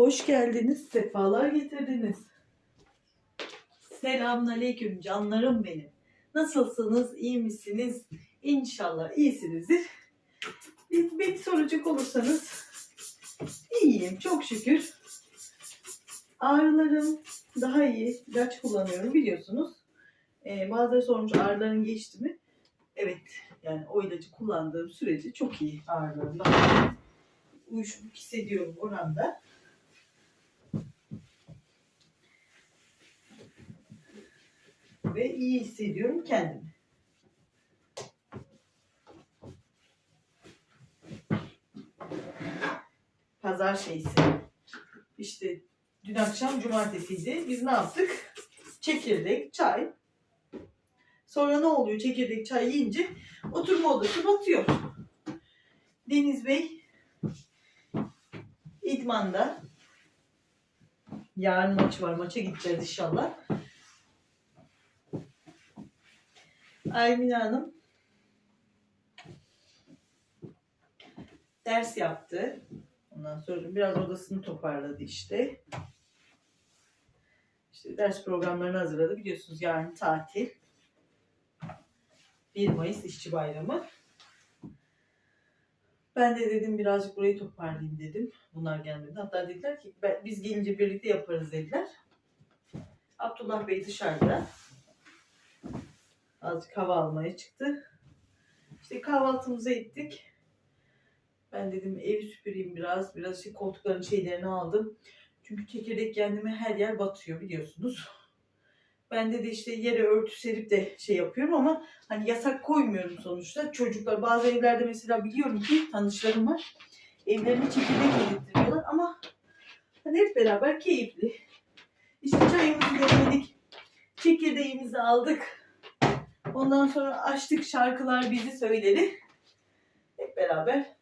Hoş geldiniz, sefalar getirdiniz. Selamünaleyküm canlarım benim. Nasılsınız, iyi misiniz? İnşallah iyisinizdir. Bir, beni soracak olursanız iyiyim çok şükür. Ağrılarım daha iyi. İlaç kullanıyorum biliyorsunuz. Ee, bazıları sormuş ağrıların geçti mi? Evet yani o ilacı kullandığım sürece çok iyi ağrılarım. Daha uyuşukluk hissediyorum oranda. Ve iyi hissediyorum kendimi. Pazar şeysi. İşte dün akşam cumartesiydi. Biz ne yaptık? Çekirdek, çay. Sonra ne oluyor? Çekirdek, çay yiyince oturma odası batıyor. Deniz Bey İdman'da yarın maç var. Maça gideceğiz inşallah. Aymine Hanım ders yaptı. Ondan sonra biraz odasını toparladı işte. İşte ders programlarını hazırladı. Biliyorsunuz yarın tatil. 1 Mayıs İşçi Bayramı. Ben de dedim birazcık burayı toparlayayım dedim. Bunlar gelmedi. Hatta dediler ki "Ben- biz gelince birlikte yaparız dediler. Abdullah Bey dışarıda. Azıcık hava almaya çıktı. İşte kahvaltımızı ettik. Ben dedim evi süpüreyim biraz. Biraz işte koltukların şeylerini aldım. Çünkü çekirdek kendime her yer batıyor biliyorsunuz. Ben de işte yere örtü serip de şey yapıyorum ama hani yasak koymuyorum sonuçta. Çocuklar bazı evlerde mesela biliyorum ki tanışlarım var. Evlerine çekirdek yedirtiyorlar ama hani hep beraber keyifli. İşte çayımızı demledik. Çekirdeğimizi aldık. Ondan sonra açtık şarkılar bizi söyledi. Hep beraber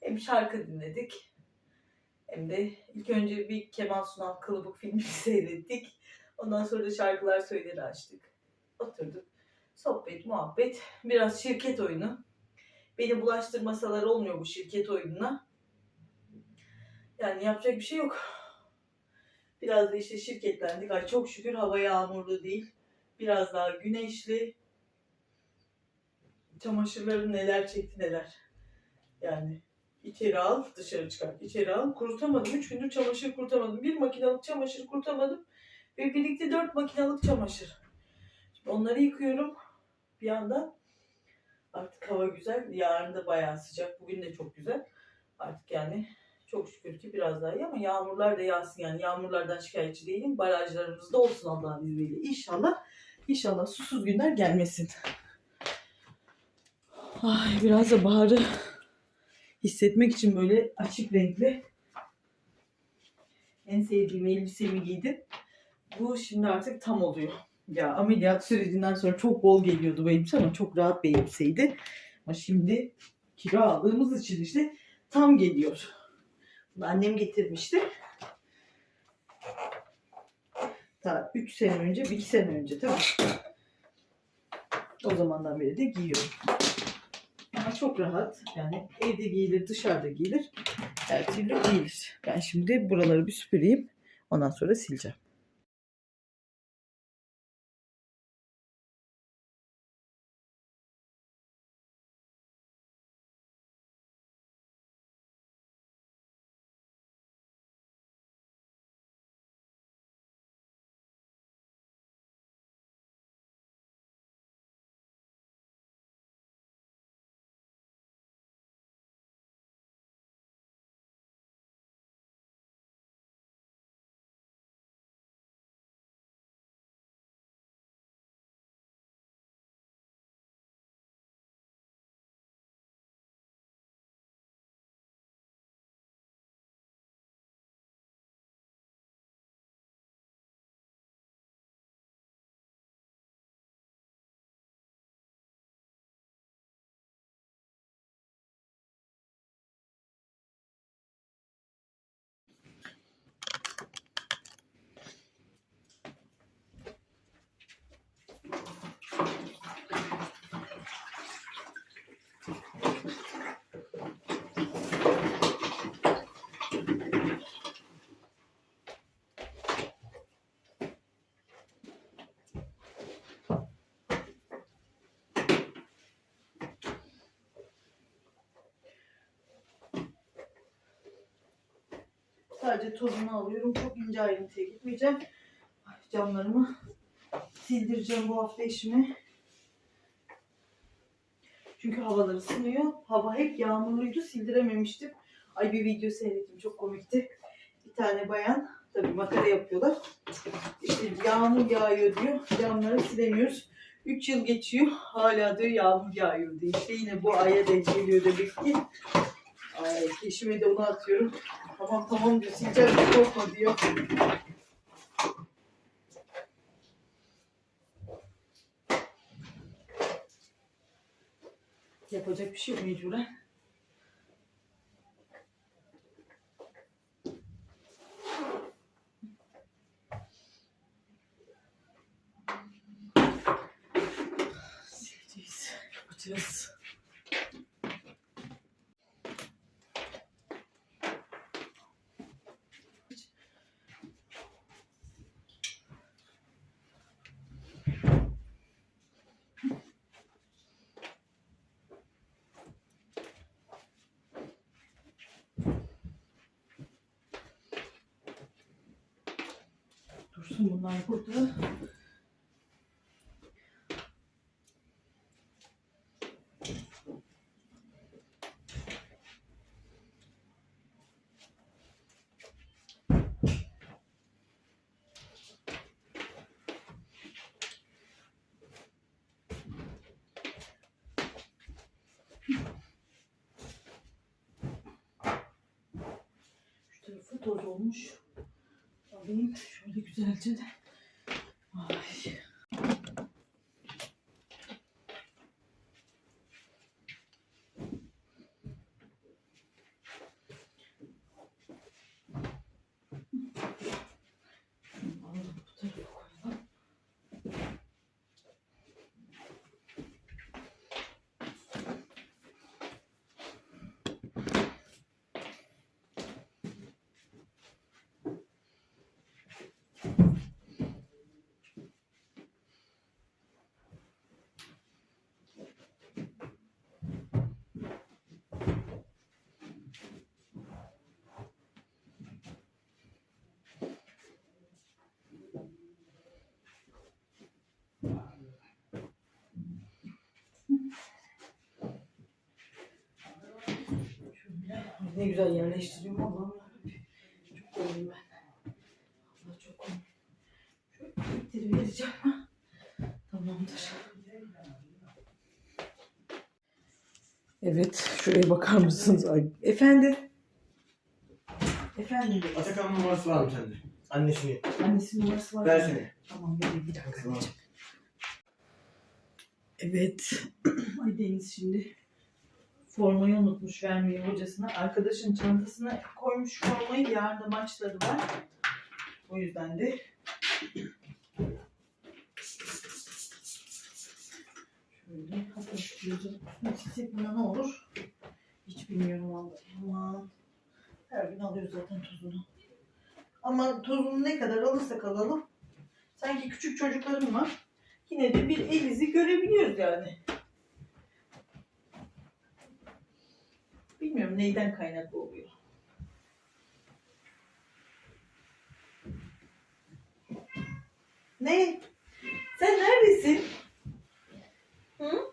hem şarkı dinledik hem de ilk önce bir Kemal Sunal Kılıbık filmi seyrettik. Ondan sonra da şarkılar söyledi açtık. Oturduk. Sohbet, muhabbet, biraz şirket oyunu. Beni bulaştırmasalar olmuyor bu şirket oyununa. Yani yapacak bir şey yok. Biraz da işte şirketlendik. Ay çok şükür hava yağmurlu değil. Biraz daha güneşli. Çamaşırların neler çekti neler. Yani içeri al dışarı çıkart. İçeri al. Kurutamadım. Üç gündür çamaşır kurutamadım. Bir makinalık çamaşır kurutamadım. Ve birlikte dört makinalık çamaşır. Şimdi onları yıkıyorum. Bir anda artık hava güzel. Yarın da bayağı sıcak. Bugün de çok güzel. Artık yani çok şükür ki biraz daha iyi ama yağmurlar da yağsın yani. Yağmurlardan şikayetçi değilim. Barajlarımız da olsun Allah'ın izniyle. İnşallah, inşallah susuz günler gelmesin. Ay biraz da baharı hissetmek için böyle açık renkli en sevdiğim elbisemi giydim. Bu şimdi artık tam oluyor. Ya ameliyat sürecinden sonra çok bol geliyordu bu elbise ama çok rahat bir elbiseydi. Ama şimdi kilo aldığımız için işte tam geliyor. Bunu annem getirmişti. Ta 3 sene önce, 2 sene önce tabii. O zamandan beri de giyiyorum. Çok rahat. Yani evde giyilir, dışarıda giyilir. Her türlü giyilir. Ben şimdi buraları bir süpüreyim. Ondan sonra sileceğim. Sadece tozunu alıyorum. Çok ince ayrıntıya gitmeyeceğim. Camlarımı sildireceğim bu hafta işimi. Çünkü havalar ısınıyor. Hava hep yağmurluydu. Sildirememiştim. Ay bir video seyrettim. Çok komikti. Bir tane bayan tabii makara yapıyorlar. İşte yağmur yağıyor diyor. Camları silemiyoruz. 3 yıl geçiyor. Hala diyor yağmur yağıyor diyor. İşte yine bu aya denk geliyor demek ki. Ay eşime de onu atıyorum. Tamam tamam diyor. Sileceğim korkma diyor. Yapacak bir şey yok mecburen. Dursun bunlar burada. Toz olmuş. Alayım şöyle güzelce de. Ay. Şunu alalım bu tarafa koyalım. Şöyle ne güzel yerleştiriyorum Allah'ım yarabbim. Çok koyayım ben. Allah çok koyayım. Şöyle ipleri vereceğim. Tamamdır. Evet, şuraya bakar mısınız? Ay, efendim? Efendim? Atakan numarası var mı sende? Annesini. Annesinin numarası var. mı? Versene. Tamam, vereyim bir dakika. Tamam. Evet. Ay Deniz şimdi formayı unutmuş vermeyi hocasına. Arkadaşın çantasına koymuş formayı. Yarın da maçları var. O yüzden de şöyle üstüne silsek buna ne olur? Hiç bilmiyorum vallahi. Aman. Her gün alıyoruz zaten tozunu. Ama tozunu ne kadar alırsak alalım. Sanki küçük çocuklarım var. Yine de bir el izi görebiliyoruz yani. Bilmiyorum neyden kaynaklı oluyor. Ne? Sen neredesin? Hı?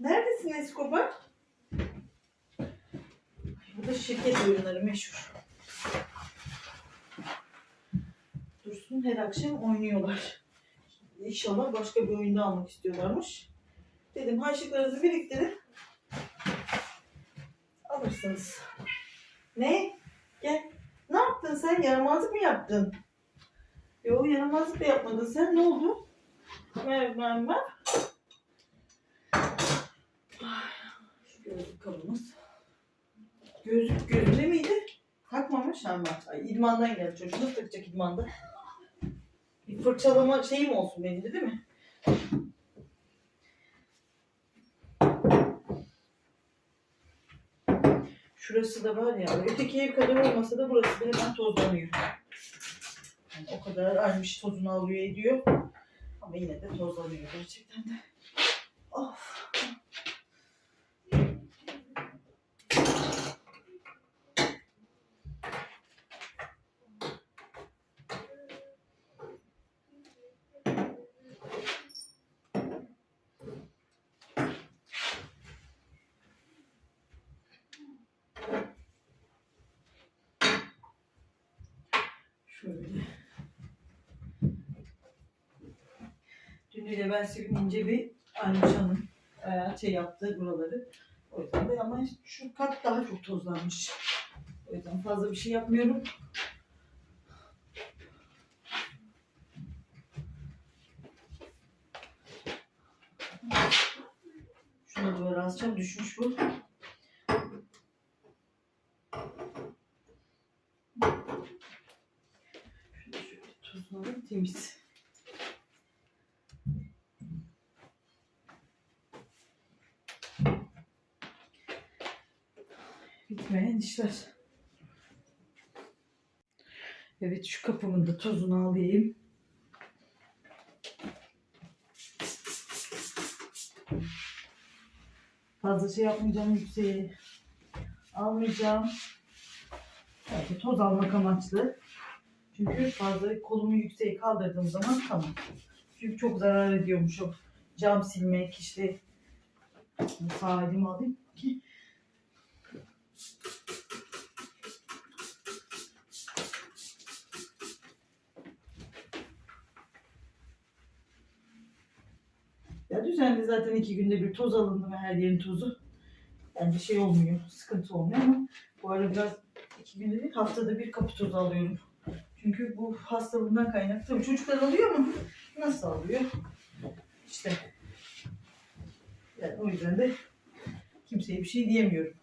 Neredesin Escobar? Ay, Bu da şirket oyunları meşhur. Dursun her akşam oynuyorlar. İnşallah başka bir oyunda almak istiyorlarmış. Dedim harçlıklarınızı biriktirin. Alırsınız. Ne? Gel. Ne yaptın sen? Yaramazlık mı yaptın? Yok yaramazlık da yapmadın sen. Ne oldu? Ver ver. Ay, Şu gözlük kabımız. Gözlük gözünde miydi? Takmamış ama. Ay, idmandan geldi çocuk. Nasıl takacak idmanda? Bir fırçalama şeyim olsun benim de değil mi? Şurası da var ya. Öteki ev kadar olmasa da burası da hemen tozlanıyor. Yani o kadar almış tozunu alıyor ediyor. Ama yine de tozlanıyor gerçekten de. Of. Şöyle. Dün ben ince bir Anişan'ın e, şey yaptığı buraları. O yüzden de ama şu kat daha çok tozlanmış. O yüzden fazla bir şey yapmıyorum. Şuna doğru asacağım. Düşmüş bu. Şöyle şöyle tuzunu alayım, temiz. Bitmeyen işler. Evet şu kapımın da tozunu alayım. Fazla şey yapmayacağım yükseğe. Almayacağım. Belki toz almak amaçlı. Çünkü fazla kolumu yükseğe kaldırdığım zaman tamam. Çünkü çok zarar ediyormuş o cam silmek işte. Sağ elimi alayım ki Düzenli zaten iki günde bir toz alındı mı her yerin tozu. Bence şey olmuyor, sıkıntı olmuyor ama bu ara biraz iki günde bir haftada bir kapı tozu alıyorum. Çünkü bu hastalığından kaynaklı. Tabii çocuklar alıyor mu? Nasıl alıyor? İşte. Yani o yüzden de kimseye bir şey diyemiyorum.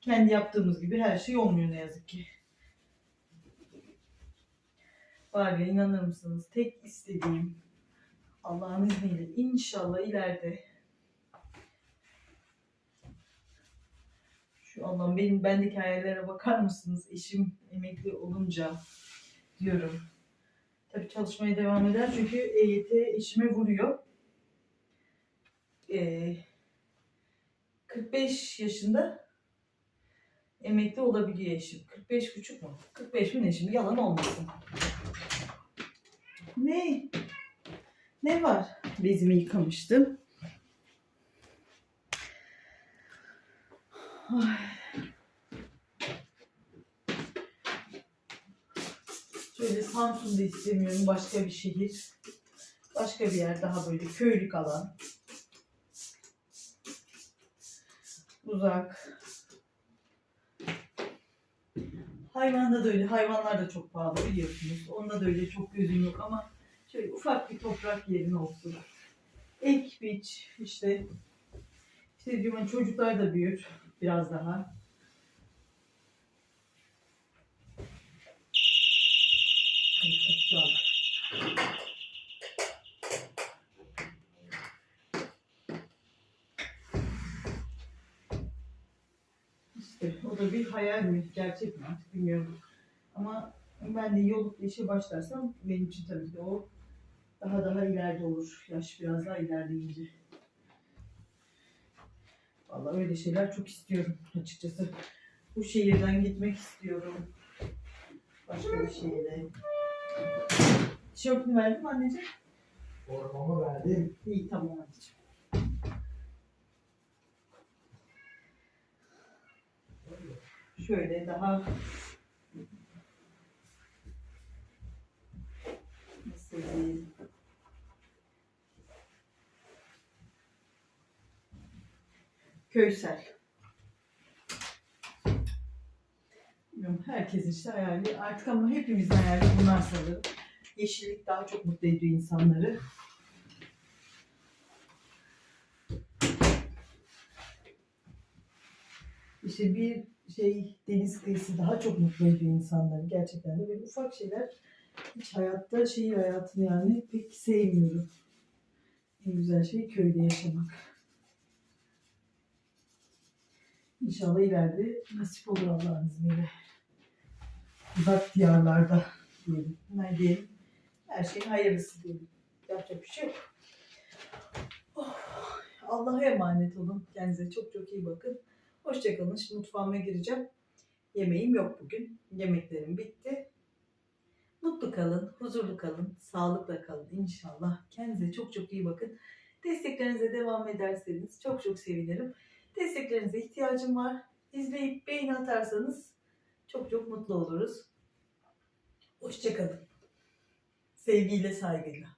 Kendi yaptığımız gibi her şey olmuyor ne yazık ki. Var ya inanır mısınız? Tek istediğim Allah'ın izniyle inşallah ileride şu Allah'ım benim bendeki hayallere bakar mısınız? Eşim emekli olunca diyorum. Tabii çalışmaya devam eder çünkü EYT eşime vuruyor. Ee, 45 yaşında emekli olabiliyor eşim. 45 buçuk mu? 45 mi ne şimdi? Yalan olmasın. Ne? Ne var? Bezimi yıkamıştım. Ay. Şöyle Samsun'da istemiyorum. Başka bir şehir. Başka bir yer daha böyle köylük alan. Uzak. Hayvanda da öyle. Hayvanlar da çok pahalı biliyorsunuz. Onda da öyle çok gözüm yok ama şöyle ufak bir toprak yerin olsun. Ek biç işte işte diyorum hani çocuklar da büyür biraz daha. İşte o da bir hayal mi, gerçek mi artık bilmiyorum. Ama ben de yollukla işe başlarsam benim için tabii ki o daha daha ileride olur. Yaş biraz daha ilerleyince. Vallahi öyle şeyler çok istiyorum açıkçası. Bu şehirden gitmek istiyorum. Başka bir şehire. Tişörtünü verdim mi anneciğim. Formamı verdim. İyi tamam anneciğim. Şöyle daha nasıl diyeyim? Köysel. Herkesin işte hayali artık ama hepimizin hayali bunlar sanırım. Yeşillik daha çok mutlu ediyor insanları. İşte bir şey deniz kıyısı daha çok mutlu ediyor insanları gerçekten de böyle ufak şeyler hiç hayatta şehir hayatını yani pek sevmiyorum. En güzel şey köyde yaşamak. İnşallah ileride nasip olur Allah'ın izniyle. Uzak diyarlarda diyelim. Ne diyelim? Her şeyin hayırlısı diyelim. Yapacak bir şey yok. Oh, Allah'a emanet olun. Kendinize çok çok iyi bakın. Hoşçakalın. Şimdi mutfağıma gireceğim. Yemeğim yok bugün. Yemeklerim bitti. Mutlu kalın, huzurlu kalın, sağlıkla kalın inşallah. Kendinize çok çok iyi bakın. Desteklerinize devam ederseniz çok çok sevinirim. Desteklerinize ihtiyacım var. İzleyip beğeni atarsanız çok çok mutlu oluruz. Hoşçakalın. Sevgiyle, saygıyla.